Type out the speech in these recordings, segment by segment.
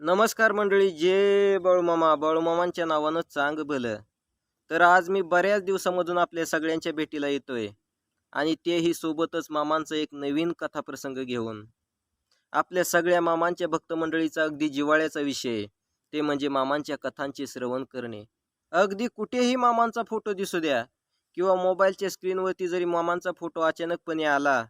नमस्कार मंडळी जे बळूमामा बळूमामांच्या नावानं चांग भलं. तर आज मी बऱ्याच दिवसामधून आपल्या सगळ्यांच्या भेटीला येतोय आणि तेही सोबतच मामांचं एक नवीन कथाप्रसंग घेऊन. आपल्या सगळ्या मामांच्या भक्त मंडळीचा अगदी जिव्हाळ्याचा विषय ते म्हणजे मामांच्या कथांचे श्रवण करणे. अगदी कुठेही मामांचा फोटो दिसू द्या किंवा मोबाईलच्या स्क्रीनवरती जरी मामांचा फोटो अचानकपणे आला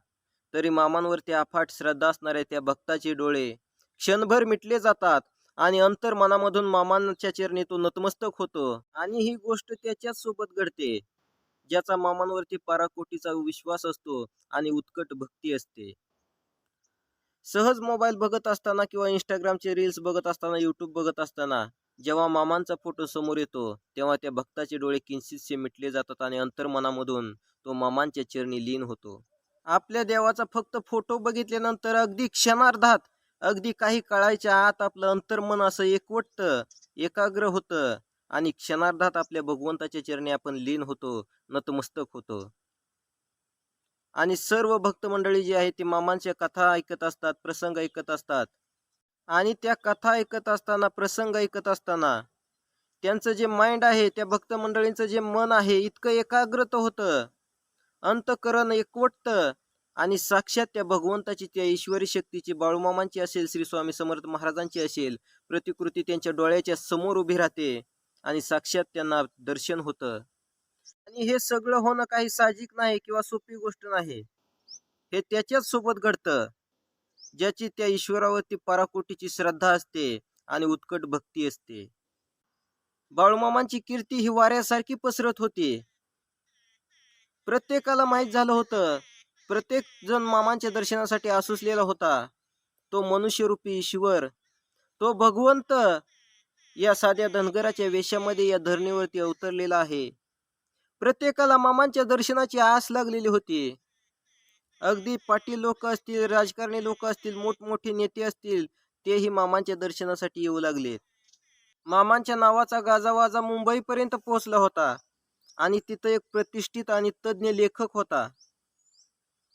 तरी मामांवरती अफाट श्रद्धा असणाऱ्या त्या भक्ताचे डोळे क्षणभर मिटले जातात आणि अंतर्मनामधून मामांच्या चरणी तो नतमस्तक होतो. आणि ही गोष्ट त्याच्याच सोबत घडते ज्याचा मामांवरती पराकोटीचा विश्वास असतो आणि उत्कट भक्ती असते. सहज मोबाईल बघत असताना किंवा इंस्टाग्रामचे रील्स बघत असताना युट्यूब बघत असताना जेव्हा मामांचा फोटो समोर येतो तेव्हा त्या भक्ताचे डोळे किंचितसे मिटले जातात आणि अंतर्मनामधून तो मामांच्या चरणी लीन होतो. आपल्या देवाचा फक्त फोटो बघितल्यानंतर अगदी क्षणार्धात अगदी काही काळाच्या आत आपलं अंतर्मन असं एकवटतं एकाग्र होतं आणि क्षणार्धात आपल्या भगवंताच्या चरणी आपण लीन होतो नतमस्तक होतो. आणि सर्व भक्त मंडळी जी आहे ती मामांच्या कथा ऐकत असतात प्रसंग ऐकत असतात. आणि त्या कथा ऐकत असताना प्रसंग ऐकत असताना त्यांचं जे माइंड आहे त्या भक्त मंडळींचं जे मन आहे इतकं एकाग्रत होतं. अंतकरण एकवटतं आणि साक्षात त्या भगवंताची त्या ईश्वरी शक्तीची बाळूमामांची असेल श्री स्वामी समर्थ महाराजांची असेल प्रतिकृती त्यांच्या डोळ्याच्या समोर उभी राहते आणि साक्षात त्यांना दर्शन होतं. आणि हे सगळं होणं काही साहजिक नाही किंवा सोपी गोष्ट नाही. हे त्याच्याच सोबत घडतं ज्याची त्या ईश्वरावरती पराकोटीची श्रद्धा असते आणि उत्कट भक्ती असते. बाळूमामांची कीर्ती ही वाऱ्यासारखी पसरत होती. प्रत्येकाला माहीत झालं होतं प्रत्येक जण मामांच्या दर्शनासाठी आसुसलेला होता. तो मनुष्यरूपी ईश्वर. तो भगवंत या साध्या धनगराच्या वेशामध्ये या धरणीवरती अवतरलेला आहे. प्रत्येकाला मामांच्या दर्शनाची आस लागलेली होती. अगदी पाटील लोक असतील राजकारणी लोक असतील मोठमोठे नेते असतील तेही मामांच्या दर्शनासाठी येऊ लागले. मामांच्या नावाचा गाजावाजा मुंबईपर्यंत पोहोचला होता. आणि तिथं एक प्रतिष्ठित आणि तज्ज्ञ लेखक होता.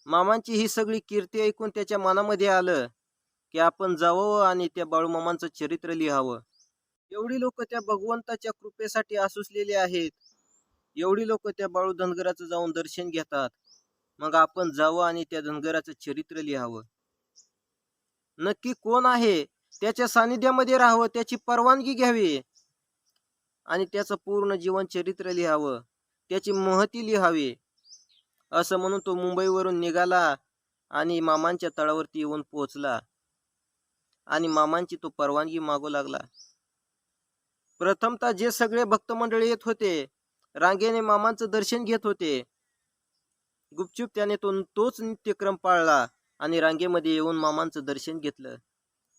मामांची ही सगळी कीर्ती ऐकून त्याच्या मनामध्ये आलं की आपण जावं आणि त्या बाळूमामांचं चरित्र लिहावं. एवढी लोक त्या भगवंताच्या कृपेसाठी आसुसलेली आहेत. एवढी लोक त्या बाळू धनगराचं जाऊन दर्शन घेतात. मग आपण जावं आणि त्या धनगराचं चरित्र लिहावं. नक्की कोण आहे? त्याच्या सानिध्यामध्ये राहावं त्याची परवानगी घ्यावी आणि त्याचं पूर्ण जीवन चरित्र लिहावं त्याची महती लिहावी. असं म्हणून तो मुंबईवरून निघाला आणि मामांच्या तळावरती येऊन पोहोचला. आणि मामांची तो परवानगी मागू लागला. प्रथमतः जे सगळे भक्त मंडळी येत होते रांगेने मामांचं दर्शन घेत होते. गुपचूप त्याने तो तोच नित्यक्रम पाळला आणि रांगेमध्ये येऊन मामांचं दर्शन घेतलं.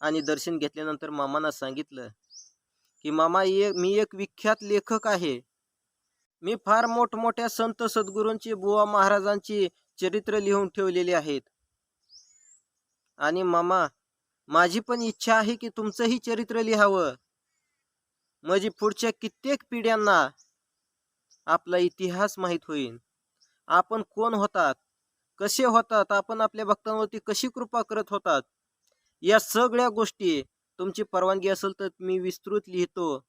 आणि दर्शन घेतल्यानंतर मामांना सांगितलं की मामा एक मी एक विख्यात लेखक आहे. मी फार मोठमोठ्या संत सद्गुरूंची बुवा महाराजांची चरित्र लिहून ठेवलेली आहेत. आणि मामा माझी पण इच्छा आहे की तुमचंही चरित्र लिहावं. म्हणजे पुढच्या कित्येक पिढ्यांना आपला इतिहास माहीत होईल. आपण कोण होतात? कसे होतात? आपण आपल्या भक्तांवरती कशी कृपा करत होतात? या सगळ्या गोष्टी तुमची परवानगी असेल तर मी विस्तृत लिहितो.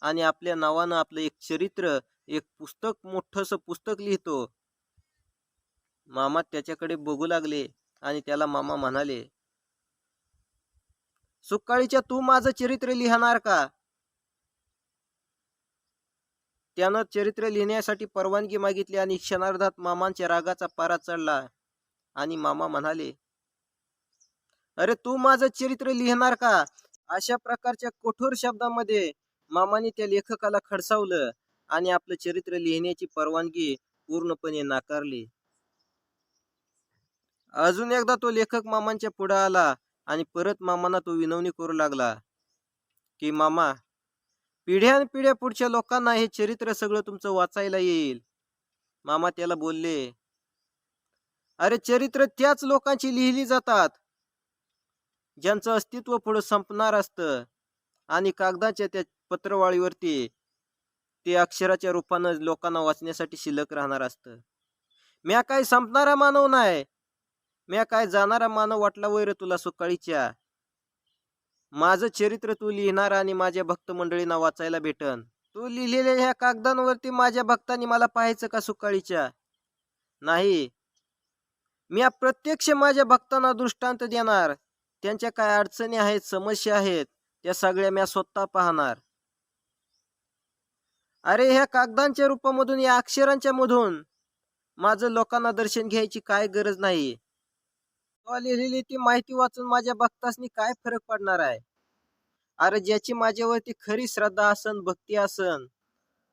आणि आपल्या नावानं आपलं एक चरित्र एक पुस्तक मोठंसं पुस्तक लिहितो. मामा त्याच्याकडे बघू लागले आणि त्याला मामा म्हणाले सुकाळीच्या तू माझं चरित्र लिहणार का? त्यानं चरित्र लिहिण्यासाठी परवानगी मागितली आणि क्षणार्धात मामांच्या रागाचा पारा चढला आणि मामा म्हणाले अरे तू माझं चरित्र लिहिणार का? अशा प्रकारच्या कठोर शब्दामध्ये मामाने त्या लेखकाला खडसावलं आणि आपलं चरित्र लिहिण्याची परवानगी पूर्णपणे नाकारली. अजून एकदा तो लेखक मामांच्या पुढे आला आणि परत मामांना तो विनवणी करू लागला की मामा पिढ्यान पिढ्या पुढच्या लोकांना हे चरित्र सगळं तुमचं वाचायला येईल. मामा त्याला बोलले अरे चरित्र त्याच लोकांची लिहिली जातात ज्यांचं अस्तित्व पुढे संपणार असतं आणि कागदाच्या त्या पत्रवाळीवरती ते अक्षराच्या रूपानं लोकांना वाचण्यासाठी शिल्लक राहणार असतं. म्या काय संपणारा मानव नाही म्या काय जाणारा मानव वाटला वैर तुला सुकाळीच्या. माझं चरित्र तू लिहिणार आणि माझ्या भक्त मंडळींना वाचायला भेटन. तू लिहिलेल्या ह्या कागदांवरती माझ्या भक्तांनी मला पाहायचं का सुकाळीच्या? नाही. मी प्रत्यक्ष माझ्या भक्तांना दृष्टांत देणार. त्यांच्या काय अडचणी आहेत समस्या आहेत त्या सगळ्या मी स्वतः पाहणार. अरे ह्या कागदांच्या रूपामधून या अक्षरांच्या मधून. माझं लोकांना दर्शन घ्यायची काय गरज नाही. तो लिहिलेली ती माहिती वाचून माझ्या भक्तासनी काय फरक पडणार आहे? अरे ज्याची माझ्यावरती खरी श्रद्धा असन भक्ती असन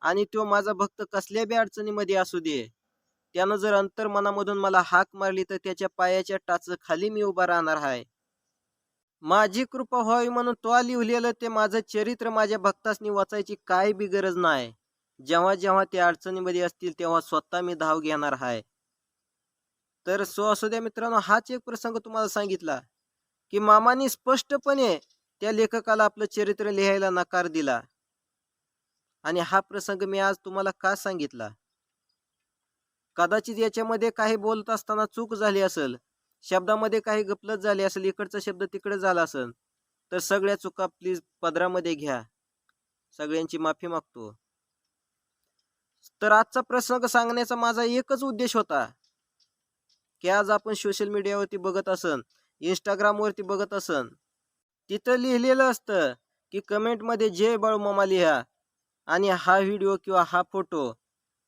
आणि तो माझा भक्त कसल्या बी अडचणीमध्ये असू दे त्यानं जर अंतर्मनामधून मला हाक मारली तर त्याच्या पायाच्या टाच खाली मी उभा राहणार आहे. माझी कृपा व्हावी म्हणून तो लिहिलेलं ते माझं चरित्र माझ्या भक्तासनी वाचायची काय बी गरज नाही जेव्हा जेव्हा ते अडचणीमध्ये असतील तेव्हा स्वतः मी धाव घेणार आहे तर सो असू द्या मित्रांनो हाच एक प्रसंग तुम्हाला सांगितला की मामानी स्पष्टपणे त्या लेखकाला आपलं चरित्र लिहायला नकार दिला. आणि हा प्रसंग मी आज तुम्हाला का सांगितला? कदाचित याच्यामध्ये काही बोलत असताना चूक झाली असेल शब्दामध्ये काही गपलत झाली असेल इकडचा शब्द तिकडे झाला असेल तर सगळ्या चुका प्लीज पदरामध्ये घ्या. सगळ्यांची माफी मागतो. तर आजचा प्रसंग सांगण्याचा माझा एकच उद्देश होता की आज आपण सोशल मीडियावरती बघत असन इंस्टाग्रामवरती बघत असन तिथं लिहिलेलं असतं की कमेंटमध्ये जय बाळूमामा लिहा आणि हा व्हिडिओ किंवा हा फोटो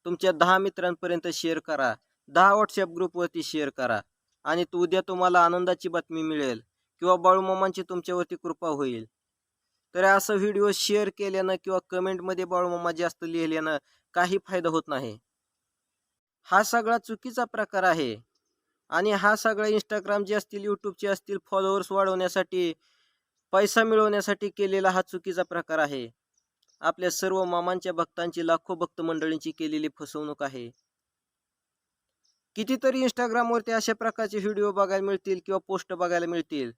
तुमच्या दहा मित्रांपर्यंत शेअर करा. दहा व्हॉट्सअप ग्रुपवरती शेअर करा. आणि उद्या तुम्हाला आनंदाची बातमी मिळेल किंवा बाळूमामांची तुमच्यावरती कृपा होईल. तर असं व्हिडिओ शेअर केल्यानं किंवा कमेंटमध्ये बाळूमामा जास्त लिहिल्यानं काही फायदा होत नाही. हा सगळा चुकीचा प्रकार आहे आणि हा सगळा इंस्टाग्राम जे असतील यूट्यूबचे असतील फॉलोअर्स वाढवण्यासाठी पैसा मिळवण्यासाठी केलेला हा चुकीचा प्रकार आहे. आपल्या सर्व मामांच्या भक्तांची लाखो भक्त मंडळींची केलेली फसवणूक आहे. कितीतरी इंस्टाग्रामवरती अशा प्रकारचे व्हिडिओ बघायला मिळतील किंवा पोस्ट बघायला मिळतील.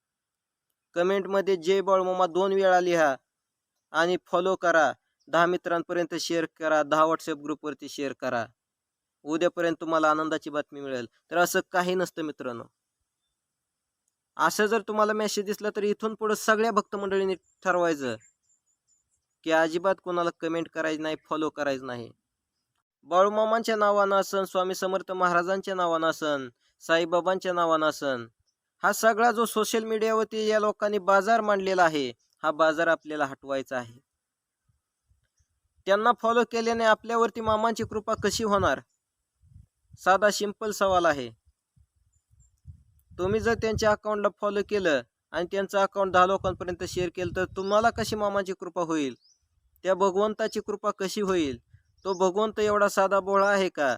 कमेंटमध्ये जय बाळमामा दोन वेळा लिहा आणि फॉलो करा. दहा मित्रांपर्यंत शेअर करा. दहा व्हॉट्सअप ग्रुपवरती शेअर करा. उद्यापर्यंत तुम्हाला आनंदाची बातमी मिळेल. तर असं काही नसतं मित्रांनो. असं जर तुम्हाला मेसेज दिसला तर इथून पुढे सगळ्या भक्त मंडळींनी ठरवायचं की अजिबात कोणाला कमेंट करायची नाही फॉलो करायचं नाही. बाळूमामांच्या नावानं असन स्वामी समर्थ महाराजांच्या नावानं असन साईबाबांच्या नावानं असन. हा सगळा जो सोशल मीडियावरती या लोकांनी बाजार मांडलेला आहे हा बाजार आपल्याला हटवायचा आहे. त्यांना फॉलो केल्याने आपल्यावरती मामांची कृपा कशी होणार? साधा सिंपल सवाल आहे. तुम्ही जर त्यांच्या अकाउंटला फॉलो केलं आणि त्यांचं अकाउंट दहा लोकांपर्यंत शेअर केलं तर तुम्हाला कशी मामाची कृपा होईल? त्या भगवंताची कृपा कशी होईल? तो भगवंत एवढा साधा बोळा आहे का?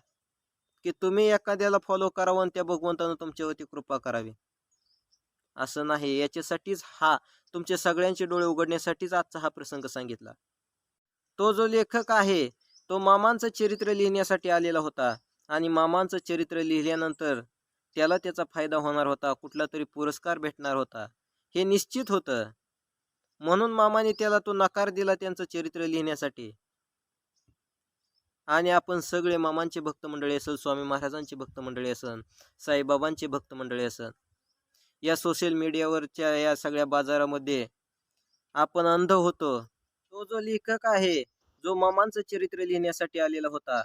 की तुम्ही एखाद्याला फॉलो करावं आणि त्या भगवंतानं तुमच्यावरती कृपा करावी. असं नाही. याच्यासाठीच हा तुमच्या सगळ्यांचे डोळे उघडण्यासाठीच आजचा हा प्रसंग सांगितला. तो जो लेखक आहे तो मामांचं चरित्र लिहिण्यासाठी आलेला होता आणि मामांचं चरित्र लिहिल्यानंतर त्याला त्याचा फायदा होणार होता. कुठला तरी पुरस्कार भेटणार होता. हे निश्चित होतं. म्हणून मामाने त्याला तो नकार दिला त्यांचं चरित्र लिहिण्यासाठी. आणि आपण सगळे मामांचे भक्त मंडळी असेल स्वामी महाराजांचे भक्त मंडळी असन साईबाबांचे भक्त मंडळी असन या सोशल मीडियावरच्या या सगळ्या बाजारामध्ये आपण अंध होतो. तो जो लेखक आहे जो मामांचं चरित्र लिहिण्यासाठी आलेला होता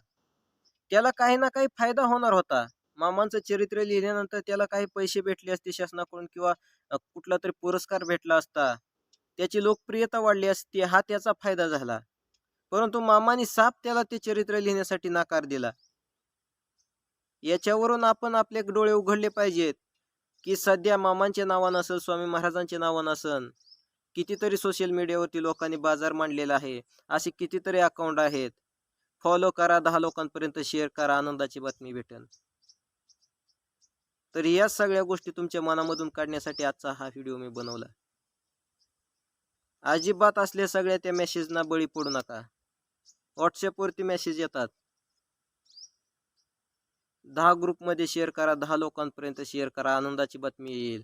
त्याला काही ना काही फायदा होणार होता. मामांचं चरित्र लिहिल्यानंतर त्याला काही पैसे भेटले असते शासनाकडून किंवा कुठला तरी पुरस्कार भेटला असता त्याची लोकप्रियता वाढली असती हा त्याचा फायदा झाला. परंतु मामाने साप त्याला ते चरित्र लिहिण्यासाठी नकार दिला. याच्यावरून आपण आपले डोळे उघडले पाहिजेत की सध्या मामांचे नावानं असेल स्वामी महाराजांचे नावानं असन कितीतरी सोशल मीडियावरती लोकांनी बाजार मांडलेला आहे असे कितीतरी अकाउंट आहेत. फॉलो करा दहा लोकांपर्यंत शेअर करा आनंदाची बातमी भेटेल. तर या सगळ्या गोष्टी तुमच्या मनामधून काढण्यासाठी आजचा हा व्हिडिओ मी बनवला. अजिबात असल्या सगळ्या त्या मेसेजना बळी पडू नका. व्हॉट्सॲपवरती मेसेज येतात. दहा ग्रुपमध्ये शेअर करा दहा लोकांपर्यंत शेअर करा आनंदाची बातमी येईल.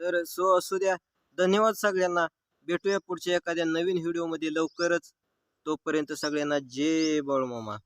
तर सो असू द्या. धन्यवाद सगळ्यांना. भेटूया पुढच्या एखाद्या नवीन व्हिडिओमध्ये लवकरच. तोपर्यंत सगळ्यांना जय बळमामा.